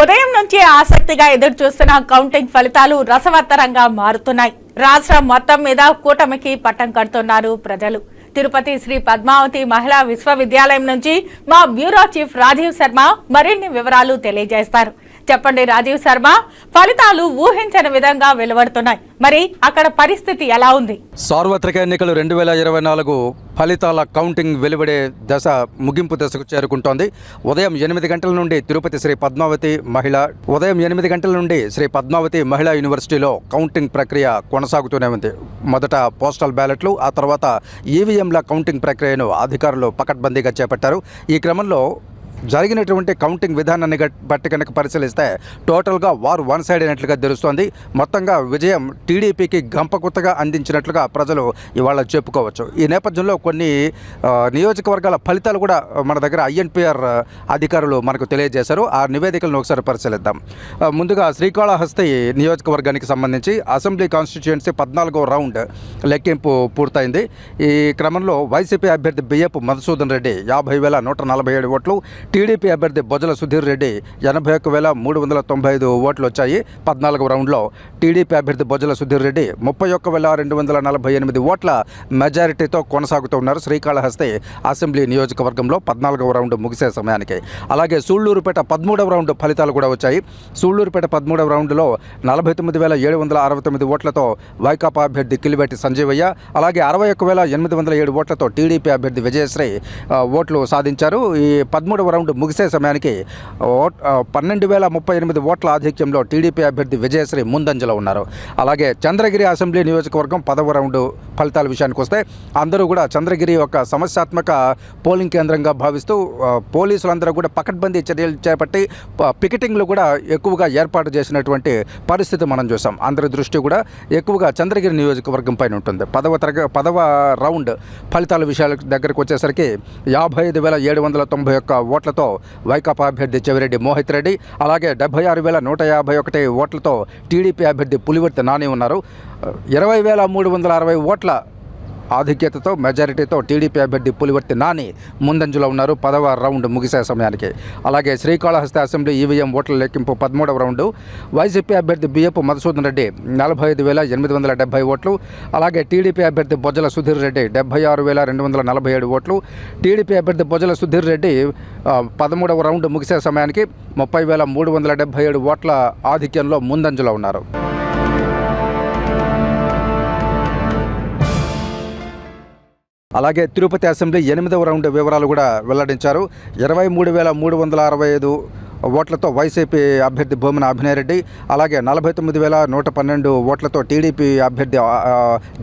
ఉదయం నుంచి ఆసక్తిగా ఎదురు చూస్తున్న కౌంటింగ్ ఫలితాలు రసవత్తరంగా మారుతున్నాయి. రాష్ట్రం మొత్తం మీద కూటమికి పట్టం కడుతున్నారు ప్రజలు. తిరుపతి శ్రీ పద్మావతి మహిళా విశ్వవిద్యాలయం నుంచి మా బ్యూరో చీఫ్ రాజీవ్ శర్మ మరిన్ని వివరాలు తెలియజేస్తారు. చెప్పండి రాజీవ్ శర్మ. ఫలితాలు ఊహించని విధంగా వెలువడుతున్నాయి. మరి అక్కడ పరిస్థితి ఎలా ఉంది? సార్వత్రిక ఎన్నికలు రెండు వేల ఇరవై నాలుగు ఫలితాల కౌంటింగ్ వెలువడే దశ ముగింపు దశకు చేరుకుంటోంది. ఉదయం ఎనిమిది గంటల నుండి తిరుపతి శ్రీ పద్మావతి మహిళ ఉదయం ఎనిమిది గంటల నుండి శ్రీ పద్మావతి మహిళా యూనివర్సిటీలో కౌంటింగ్ ప్రక్రియ కొనసాగుతూనే ఉంది. మొదట పోస్టల్ బ్యాలెట్లు ఆ తర్వాత ఈవీఎంల కౌంటింగ్ ప్రక్రియను అధికారులు పకడ్బందీగా చేపట్టారు. ఈ క్రమంలో జరిగినటువంటి కౌంటింగ్ విధానాన్ని బట్టి కనుక పరిశీలిస్తే టోటల్గా వారు వన్ సైడ్ అయినట్లుగా తెలుస్తోంది. మొత్తంగా విజయం టీడీపీకి గంపకుత్తగా అందించినట్లుగా ప్రజలు ఇవాళ చెప్పుకోవచ్చు. ఈ నేపథ్యంలో కొన్ని నియోజకవర్గాల ఫలితాలు కూడా మన దగ్గర ఐఎన్పిఆర్ అధికారులు మనకు తెలియజేశారు. ఆ నివేదికలను ఒకసారి పరిశీలిద్దాం. ముందుగా శ్రీకాళహస్తి నియోజకవర్గానికి సంబంధించి అసెంబ్లీ కాన్స్టిట్యుయెన్సీ పద్నాలుగో రౌండ్ లెక్కింపు పూర్తయింది. ఈ క్రమంలో వైసీపీ అభ్యర్థి బియ్యపు మధుసూదన్ రెడ్డి యాభై వేల నూట నలభై ఏడు ఓట్లు టీడీపీ అభ్యర్థి బొజ్జల సుధీర్ రెడ్డి ఎనభై ఒక్క వేల మూడు వందల తొంభై ఐదు ఓట్లు వచ్చాయి. పద్నాలుగవ రౌండ్లో టీడీపీ అభ్యర్థి బొజ్జల సుధీర్ రెడ్డి ముప్పై ఒక్క వేల రెండు వందల నలభై ఎనిమిది ఓట్ల మెజారిటీతో కొనసాగుతున్నారు శ్రీకాళహస్తి అసెంబ్లీ నియోజకవర్గంలో పద్నాలుగవ రౌండ్ ముగిసే సమయానికి. అలాగే సూళ్ళూరుపేట పదమూడవ రౌండ్ ఫలితాలు కూడా వచ్చాయి. సూళ్ళూరుపేట పదమూడవ రౌండ్లో నలభై తొమ్మిది వేల ఏడు వందల అరవై తొమ్మిది ఓట్లతో వైకాపా అభ్యర్థి కిలివేటి సంజీవయ్య అలాగే అరవై ఒక్క వేల ఎనిమిది వందల ఏడు ఓట్లతో టీడీపీ అభ్యర్థి విజయశ్రీ ఓట్లు సాధించారు. ఈ పదమూడవ రౌండ్ ముగిసే సమయానికి ఓట్ పన్నెండు వేల ముప్పై ఎనిమిది ఓట్ల ఆధిక్యంలో టీడీపీ అభ్యర్థి విజయశ్రీ ముందంజలో ఉన్నారు. అలాగే చంద్రగిరి అసెంబ్లీ నియోజకవర్గం పదవ రౌండ్ ఫలితాల విషయానికి వస్తే అందరూ కూడా చంద్రగిరి ఒక సమస్యాత్మక పోలింగ్ కేంద్రంగా భావిస్తూ పోలీసులందరూ కూడా పకడ్బందీ చర్యలు చేపట్టి పికెటింగ్లు కూడా ఎక్కువగా ఏర్పాటు చేసినటువంటి పరిస్థితి మనం చూసాం. అందరి దృష్టి కూడా ఎక్కువగా చంద్రగిరి నియోజకవర్గం పైన ఉంటుంది. పదవ తరగ పదవ రౌండ్ ఫలితాల విషయాల దగ్గరకు వచ్చేసరికి యాభై ఐదు వేల ఏడు వందల తొంభై ఒక్క ఓట్లతో వైకాపా అభ్యర్థి చెవిరెడ్డి మోహిత్ రెడ్డి అలాగే డెబ్బై ఆరు వేల నూట యాభై ఒకటి ఓట్లతో టీడీపీ అభ్యర్థి పులివర్తి నాని ఉన్నారు. ఇరవై వేల మూడు వందల అరవై ఓట్ల ఆధిక్యతతో మెజారిటీతో టీడీపీ అభ్యర్థి పులివర్తి నాని ముందంజలో ఉన్నారు పదవ రౌండ్ ముగిసే సమయానికి. అలాగే శ్రీకాళహస్తి అసెంబ్లీ ఈవీఎం ఓట్ల లెక్కింపు పదమూడవ రౌండు. వైసీపీ అభ్యర్థి బియ్యపు మధుసూదన్ రెడ్డి నలభై ఐదు వేల ఎనిమిది వందల డెబ్బై ఓట్లు. అలాగే టీడీపీ అభ్యర్థి బొజ్జల సుధీర్ రెడ్డి డెబ్బై ఆరు వేల రెండు వందల నలభై ఏడు ఓట్లు. టీడీపీ అభ్యర్థి బొజ్జల సుధీర్ రెడ్డి పదమూడవ రౌండ్ ముగిసే సమయానికి ముప్పై వేల మూడు వందల డెబ్బై ఏడు ఓట్ల ఆధిక్యంలో ముందంజలో ఉన్నారు. అలాగే తిరుపతి అసెంబ్లీ ఎనిమిదవ రౌండ్ వివరాలు కూడా వెల్లడించారు. ఇరవై మూడు వేల మూడు వందల అరవై ఐదు ఓట్లతో వైసీపీ అభ్యర్థి భూమిన అభినయరెడ్డి అలాగే నలభై తొమ్మిది వేల నూట పన్నెండు ఓట్లతో టీడీపీ అభ్యర్థి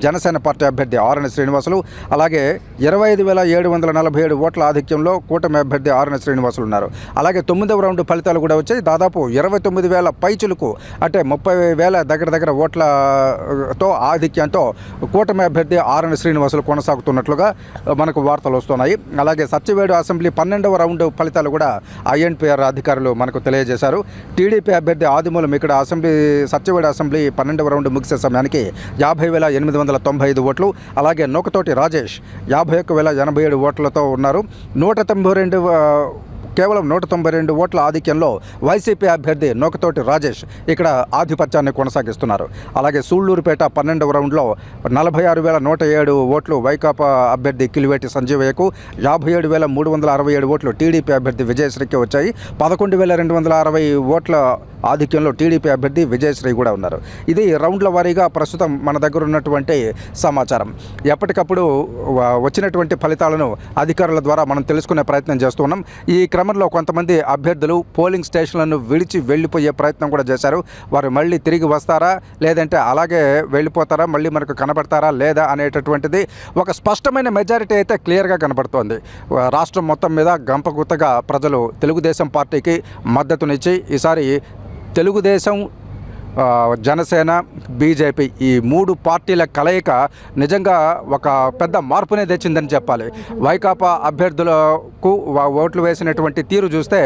జనసేన పార్టీ అభ్యర్థి ఆర్ఎన్ శ్రీనివాసులు అలాగే ఇరవై ఐదు వేల ఏడు వందల నలభై ఏడు ఓట్ల ఆధిక్యంలో కూటమి అభ్యర్థి ఆర్ఎన్ శ్రీనివాసులు ఉన్నారు. అలాగే తొమ్మిదవ రౌండ్ ఫలితాలు కూడా వచ్చాయి. దాదాపు ఇరవై తొమ్మిది వేల పైచులకు అంటే ముప్పై వేల దగ్గర దగ్గర ఓట్లతో ఆధిక్యంతో కూటమి అభ్యర్థి ఆర్ఎన్ శ్రీనివాసులు కొనసాగుతున్నట్లుగా మనకు వార్తలు వస్తున్నాయి. అలాగే సత్యవేడు అసెంబ్లీ పన్నెండవ రౌండ్ ఫలితాలు కూడా ఐఎన్పిఆర్ అధికారులు మనకు తెలియజేశారు. టీడీపీ అభ్యర్థి ఆదిమూలం ఇక్కడ అసెంబ్లీ సత్యవేడ అసెంబ్లీ పన్నెండవ రౌండ్ ముగిసే సమయానికి యాభై వేల ఎనిమిది వందల తొంభై ఐదు ఓట్లు అలాగే నూకతోటి రాజేష్ యాభై ఒక్క వేల ఎనభై ఏడు ఓట్లతో ఉన్నారు. నూట తొంభై రెండు కేవలం నూట తొంభై రెండు ఓట్ల ఆధిక్యంలో వైసీపీ అభ్యర్థి నోకతోటి రాజేష్ ఇక్కడ ఆధిపత్యాన్ని కొనసాగిస్తున్నారు. అలాగే సూళ్ళూరుపేట పన్నెండవ రౌండ్లో నలభై ఆరు వేల నూట ఏడు ఓట్లు వైకాపా అభ్యర్థి కిలివేటి సంజీవయ్యకు యాభై ఏడు వేల మూడు వందల అరవై ఏడు ఓట్లు టీడీపీ అభ్యర్థి విజయశ్రీకి వచ్చాయి. పదకొండు వేల రెండు వందల అరవై ఓట్ల ఆధిక్యంలో టీడీపీ అభ్యర్థి విజయశ్రీ కూడా ఉన్నారు. ఇది రౌండ్ల వారీగా ప్రస్తుతం మన దగ్గర ఉన్నటువంటి సమాచారం. ఎప్పటికప్పుడు వచ్చినటువంటి ఫలితాలను అధికారుల ద్వారా మనం తెలుసుకునే ప్రయత్నం చేస్తున్నాం ఈ క్రమంలో కొంతమంది అభ్యర్థులు పోలింగ్ స్టేషన్లను విడిచి వెళ్ళిపోయే ప్రయత్నం కూడా చేశారు. వారు మళ్ళీ తిరిగి వస్తారా? లేదంటే అలాగే వెళ్ళిపోతారా? మళ్ళీ మనకు కనబడతారా? లేదా అనేటటువంటిది ఒక స్పష్టమైన మెజారిటీ అయితే క్లియర్గా కనబడుతోంది. రాష్ట్రం మొత్తం మీద గంపగుత్తగా ప్రజలు తెలుగుదేశం పార్టీకి మద్దతునిచ్చి ఈసారి తెలుగుదేశం జనసేన బీజేపీ ఈ మూడు పార్టీల కలయిక నిజంగా ఒక పెద్ద మార్పునే తెచ్చిందని చెప్పాలి. వైకాపా అభ్యర్థులకు ఓట్లు వేసినటువంటి తీరు చూస్తే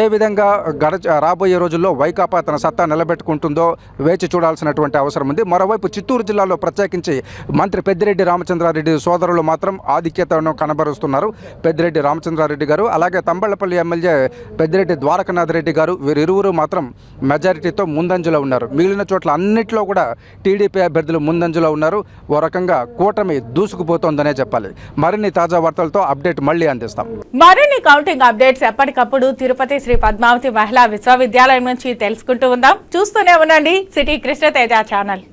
ఏ విధంగా గడచ రాబోయే రోజుల్లో వైకాపా తన సత్తా నిలబెట్టుకుంటుందో వేచి చూడాల్సినటువంటి అవసరం ఉంది. మరోవైపు చిత్తూరు జిల్లాలో ప్రత్యేకించి మంత్రి పెద్దిరెడ్డి రామచంద్రారెడ్డి సోదరులు మాత్రం ఆధిక్యతను కనబరుస్తున్నారు. పెద్దిరెడ్డి రామచంద్రారెడ్డి గారు అలాగే తంబళ్ళపల్లి ఎమ్మెల్యే పెద్దిరెడ్డి ద్వారకనాథ్ రెడ్డి గారు వీరిరువురు మాత్రం మెజారిటీతో ముందంజలో ఉన్నారు. మిగిలిన చోట్ల అన్నిట్లో కూడా టీడీపీ అభ్యర్థులు ముందంజలో ఉన్నారు. ఓ రకంగా కూటమి దూసుకుపోతోందనే చెప్పాలి. మరిన్ని తాజా వార్తలతో అప్డేట్ మళ్ళీ అందిస్తాం. మరిన్ని కౌంటింగ్ అప్డేట్స్ ఎప్పటికప్పుడు తిరుపతి శ్రీ పద్మావతి మహిళా విశ్వవిద్యాలయం నుంచి తెలుసుకుంటూ ఉందాం. చూస్తూనే ఉండండి సిటీ కృష్ణ తేజ ఛానల్.